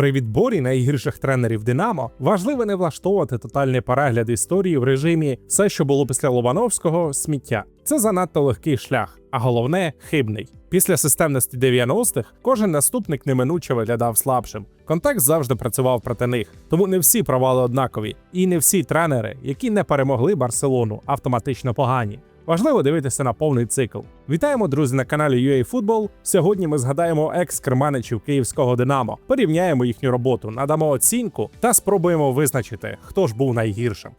При відборі найгірших тренерів Динамо важливо не влаштовувати тотальний перегляд історії в режимі все, що було після Лобановського, сміття. Це занадто легкий шлях, а головне хибний. Після системності 90-х кожен наступник неминуче виглядав слабшим. Контекст завжди працював проти них, тому не всі провали однакові, і не всі тренери, які не перемогли Барселону, автоматично погані. Важливо дивитися на повний цикл. Вітаємо, друзі, на каналі UA Football. Сьогодні ми згадаємо екс-керманичів київського Динамо, порівняємо їхню роботу, надамо оцінку та спробуємо визначити, хто ж був найгіршим.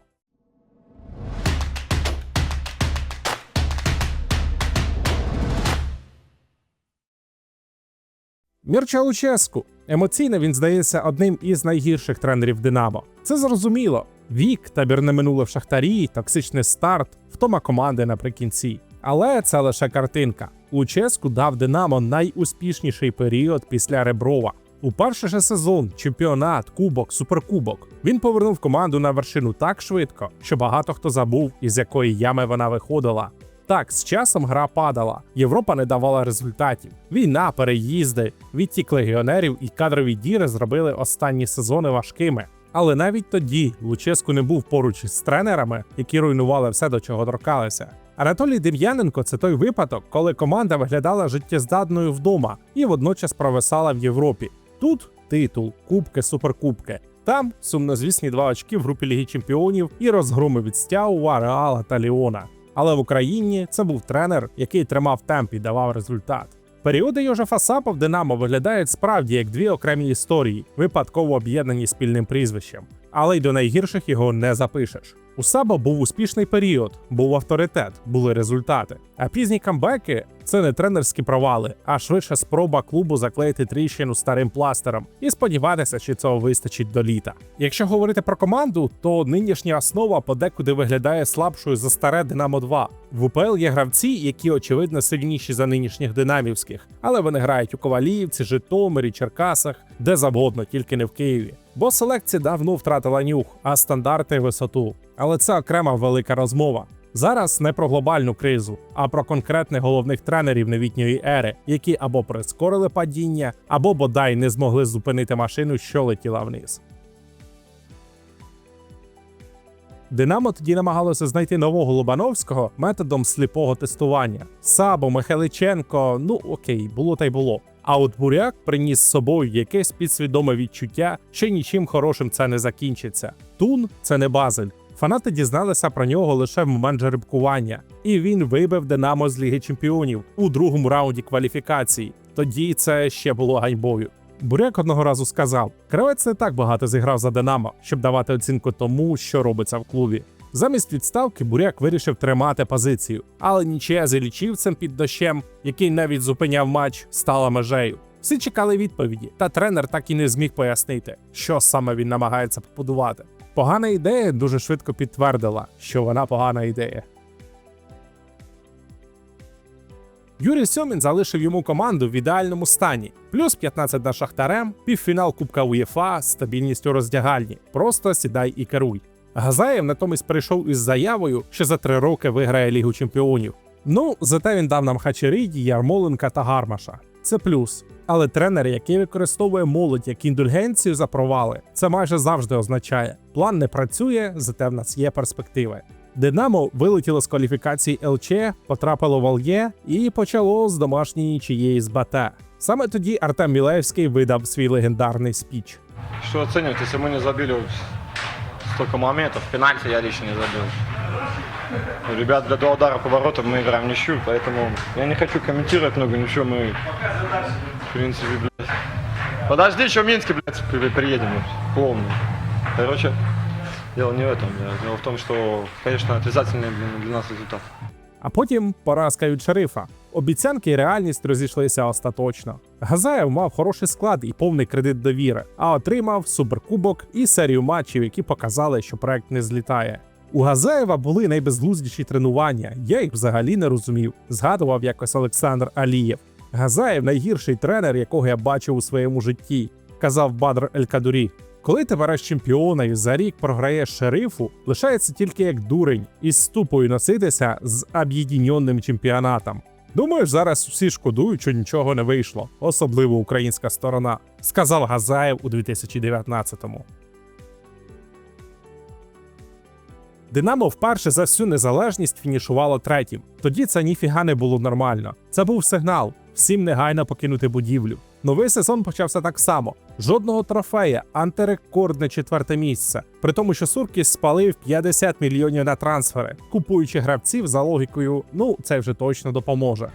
Мірча Луческу. Емоційно він здається одним із найгірших тренерів Динамо. Це зрозуміло. Вік, табірне минуле в шахтарі, токсичний старт, втома команди наприкінці. Але це лише картинка. Луческу дав Динамо найуспішніший період після Реброва. У перший же сезон, чемпіонат, кубок, суперкубок. Він повернув команду на вершину так швидко, що багато хто забув, із якої ями вона виходила. Так, з часом гра падала, Європа не давала результатів. Війна, переїзди, відтік легіонерів і кадрові діри зробили останні сезони важкими. Але навіть тоді Луческу не був поруч із тренерами, які руйнували все, до чого торкалися. Анатолій Дем'яненко це той випадок, коли команда виглядала життєздатною вдома і водночас провисала в Європі. Тут титул, кубки, суперкубки. Там сумнозвісні два очки в групі Ліги Чемпіонів і розгроми від Стяува, Реала та Ліона. Але в Україні це був тренер, який тримав темп і давав результат. Періоди Йожефа Сапа в Динамо виглядають справді як дві окремі історії, випадково об'єднані спільним прізвищем, але й до найгірших його не запишеш. У Саба був успішний період, був авторитет, були результати. А пізні камбеки це не тренерські провали, а швидше спроба клубу заклеїти тріщину старим пластером і сподіватися, що цього вистачить до літа. Якщо говорити про команду, то нинішня основа подекуди виглядає слабшою за старе Динамо 2. В УПЛ є гравці, які очевидно сильніші за нинішніх динамівських, але вони грають у Коваліївці, Житомирі, Черкасах, де завгодно, тільки не в Києві. Бо селекція давно втратила нюх, а стандарти висоту. Але це окрема велика розмова. Зараз не про глобальну кризу, а про конкретних головних тренерів новітньої ери, які або прискорили падіння, або бодай не змогли зупинити машину, що летіла вниз. Динамо тоді намагалося знайти нового Лобановського методом сліпого тестування. Сабо, Михайличенко, ну окей, було та й було. А от буряк приніс з собою якесь підсвідоме відчуття, що нічим хорошим це не закінчиться. Тун це не базель. Фанати дізналися про нього лише в момент жеребкування, і він вибив Динамо з Ліги Чемпіонів у другому раунді кваліфікації. Тоді це ще було ганьбою. Буряк одного разу сказав: Кравець не так багато зіграв за Динамо, щоб давати оцінку тому, що робиться в клубі. Замість відставки буряк вирішив тримати позицію, але нічия з лічівцем під дощем, який навіть зупиняв матч, стала межею. Всі чекали відповіді, та тренер так і не зміг пояснити, що саме він намагається побудувати. Погана ідея дуже швидко підтвердила, що вона погана ідея. Юрій Сьомін залишив йому команду в ідеальному стані: плюс 15 на шахтарем, півфінал Кубка УЄФА, стабільність у роздягальні. Просто сідай і керуй. Газаєв натомість прийшов із заявою, що за три роки виграє Лігу Чемпіонів. Ну, зате він дав нам Хачеріді, Ярмоленка та Гармаша. Це плюс. Але тренер, який використовує молодь як індульгенцію за провали, це майже завжди означає: план не працює, зате в нас є перспективи. Динамо вилетіло з кваліфікації ЛЧ, потрапило в Альє і почало з домашньої нічиєї з Бате. Саме тоді Артем Мілевський видав свій легендарний спіч. Что оценивать, если мы не забили столько моментов? Пенальти я лично не забил. Ребят, для два удара по воротам мы играем в ничью, поэтому я не хочу комментировать много ничего, мы, в принципе, блядь. Подожди, еще в Минске, блядь, при- приедем, помню. Короче, дело не в этом, блядь. Дело в том, что, конечно, отрицательный для, для нас результат. А потім поразка від шерифа. Обіцянки і реальність розійшлися остаточно. Газаєв мав хороший склад і повний кредит довіри, а отримав суперкубок і серію матчів, які показали, що проект не злітає. У Газаєва були найбезглуздіші тренування. Я їх взагалі не розумів. Згадував якось Олександр Алієв. Газаєв найгірший тренер, якого я бачив у своєму житті, казав Бадр Ель-Кадурі. Коли ти береш чемпіона і за рік програєш шерифу, лишається тільки як дурень із ступою носитися з об'єднаним чемпіонатом. Думаю, зараз всі шкодують, що нічого не вийшло, особливо українська сторона, сказав Газаєв у 2019-му. Динамо вперше за всю незалежність фінішувало третім. Тоді це ніфіга не було нормально. Це був сигнал всім негайно покинути будівлю. Новий сезон почався так само: жодного трофея, антирекордне четверте місце. При тому, що Суркіс спалив 50 мільйонів на трансфери, купуючи гравців за логікою, ну це вже точно допоможе.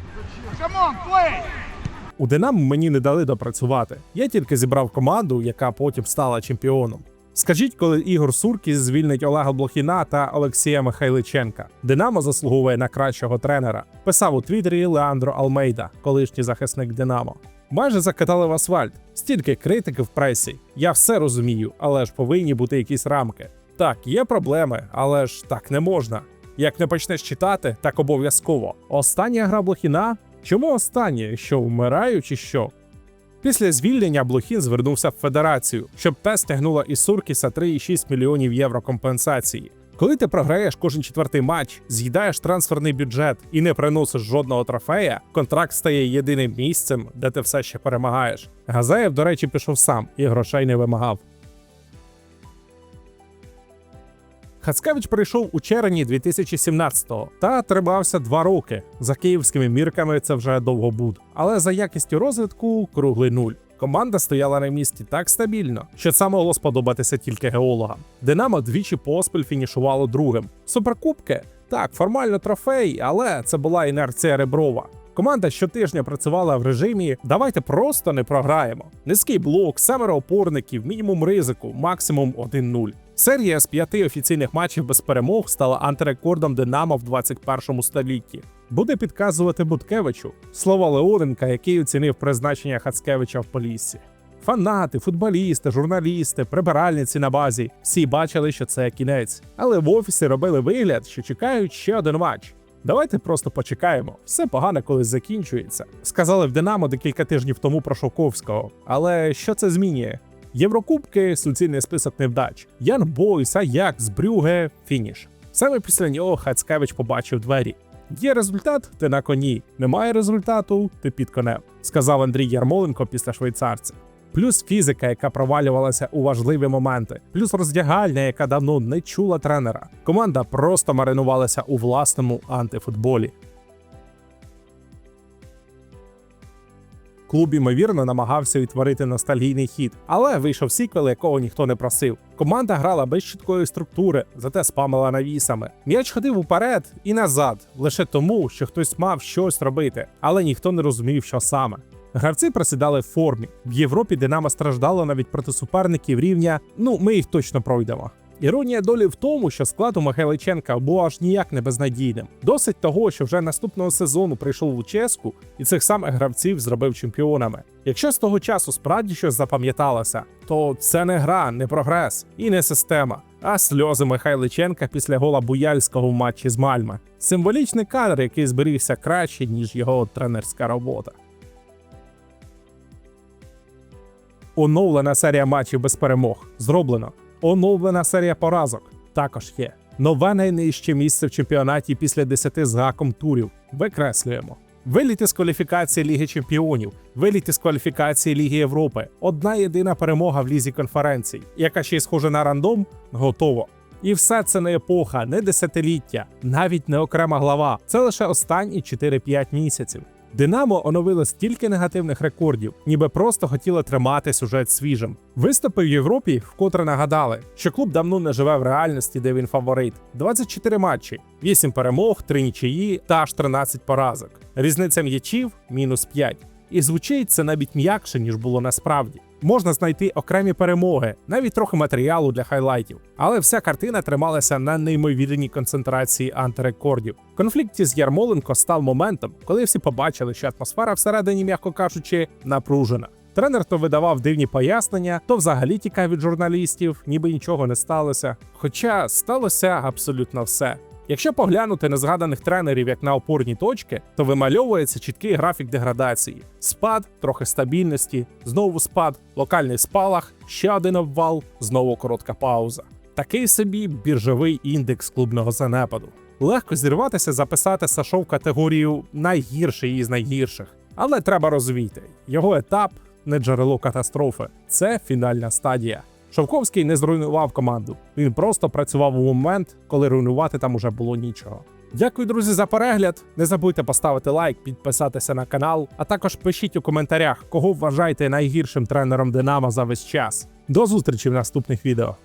У Динамо мені не дали допрацювати. Я тільки зібрав команду, яка потім стала чемпіоном. Скажіть, коли Ігор Суркіс звільнить Олега Блохіна та Олексія Михайличенка. Динамо заслуговує на кращого тренера. Писав у Твіттері Леандро Алмейда, колишній захисник Динамо. Майже закатали в асфальт. Стільки критики в пресі. Я все розумію, але ж повинні бути якісь рамки. Так, є проблеми, але ж так не можна. Як не почнеш читати, так обов'язково. Остання гра Блохіна? Чому останнє? Що вмираю чи що? Після звільнення Блохін звернувся в федерацію, щоб та стягнула із Суркіса 3,6 мільйонів євро компенсації. Коли ти програєш кожен четвертий матч, з'їдаєш трансферний бюджет і не приносиш жодного трофея, контракт стає єдиним місцем, де ти все ще перемагаєш. Газаєв, до речі, пішов сам і грошей не вимагав. Хацкевич прийшов у червні 2017-го та тримався два роки. За київськими мірками це вже довго буд. Але за якістю розвитку круглий нуль. Команда стояла на місці так стабільно, що це могло сподобатися тільки геологам. Динамо двічі поспіль фінішувало другим. Суперкубки так, формально трофей, але це була інерція Реброва. Команда щотижня працювала в режимі Давайте просто не програємо. Низький блок, семеро опорників, мінімум ризику, максимум 1-0. Серія з п'яти офіційних матчів без перемог стала антирекордом Динамо в 21 столітті. Буде підказувати Буткевичу слова Леоненка, який оцінив призначення Хацкевича в Поліссі. Фанати, футболісти, журналісти, прибиральниці на базі всі бачили, що це кінець, але в офісі робили вигляд, що чекають ще один матч. Давайте просто почекаємо. Все погано колись закінчується. Сказали в Динамо декілька тижнів тому про Шовковського. Але що це змінює? Єврокубки, суцільний список невдач. Ян Бойс, Аякс, Брюге, фініш. Саме після нього Хацкевич побачив двері. Є результат, ти на коні. Немає результату, ти під конем, сказав Андрій Ярмоленко після швейцарця. Плюс фізика, яка провалювалася у важливі моменти, плюс роздягальня, яка давно не чула тренера. Команда просто маринувалася у власному антифутболі. Клуб ймовірно намагався відтворити ностальгійний хід, але вийшов сіквел, якого ніхто не просив. Команда грала без чіткої структури, зате спамила навісами. М'яч ходив уперед і назад, лише тому, що хтось мав щось робити, але ніхто не розумів, що саме. Гравці присідали в формі. В Європі Динамо страждало навіть проти суперників рівня. Ну, ми їх точно пройдемо. Іронія долі в тому, що склад у Михайличенка був аж ніяк не безнадійним. Досить того, що вже наступного сезону прийшов Луческу і цих самих гравців зробив чемпіонами. Якщо з того часу справді щось запам'яталося, то це не гра, не прогрес і не система, а сльози Михайличенка після гола Буяльського в матчі з Мальме. Символічний кадр, який зберігся краще, ніж його тренерська робота. Оновлена серія матчів без перемог. Зроблено. Оновлена серія поразок. Також є. Нове найнижче місце в чемпіонаті після 10 з гаком турів. Викреслюємо. Виліти з кваліфікації Ліги Чемпіонів, виліти з кваліфікації Ліги Європи. Одна єдина перемога в лізі конференцій, яка ще й схожа на рандом, готово. І все це не епоха, не десятиліття, навіть не окрема глава. Це лише останні 4-5 місяців. Динамо оновило стільки негативних рекордів, ніби просто хотіло тримати сюжет свіжим. Виступи в Європі вкотре нагадали, що клуб давно не живе в реальності, де він фаворит. 24 матчі, 8 перемог, 3 нічиї та аж 13 поразок. Різниця м'ячів мінус 5. І звучить це навіть м'якше, ніж було насправді. Можна знайти окремі перемоги, навіть трохи матеріалу для хайлайтів. Але вся картина трималася на неймовірній концентрації антирекордів. В конфлікті з Ярмоленко став моментом, коли всі побачили, що атмосфера всередині, м'яко кажучи, напружена. Тренер то видавав дивні пояснення, то взагалі тікав від журналістів, ніби нічого не сталося. Хоча сталося абсолютно все. Якщо поглянути на згаданих тренерів як на опорні точки, то вимальовується чіткий графік деградації: спад, трохи стабільності, знову спад, локальний спалах, ще один обвал, знову коротка пауза. Такий собі біржовий індекс клубного занепаду. Легко зірватися, записати Сашо в категорію найгірший із найгірших. Але треба розуміти, його етап не джерело катастрофи, це фінальна стадія. Шовковський не зруйнував команду. Він просто працював у момент, коли руйнувати там уже було нічого. Дякую, друзі, за перегляд. Не забудьте поставити лайк, підписатися на канал, а також пишіть у коментарях, кого вважаєте найгіршим тренером Динамо за весь час. До зустрічі в наступних відео.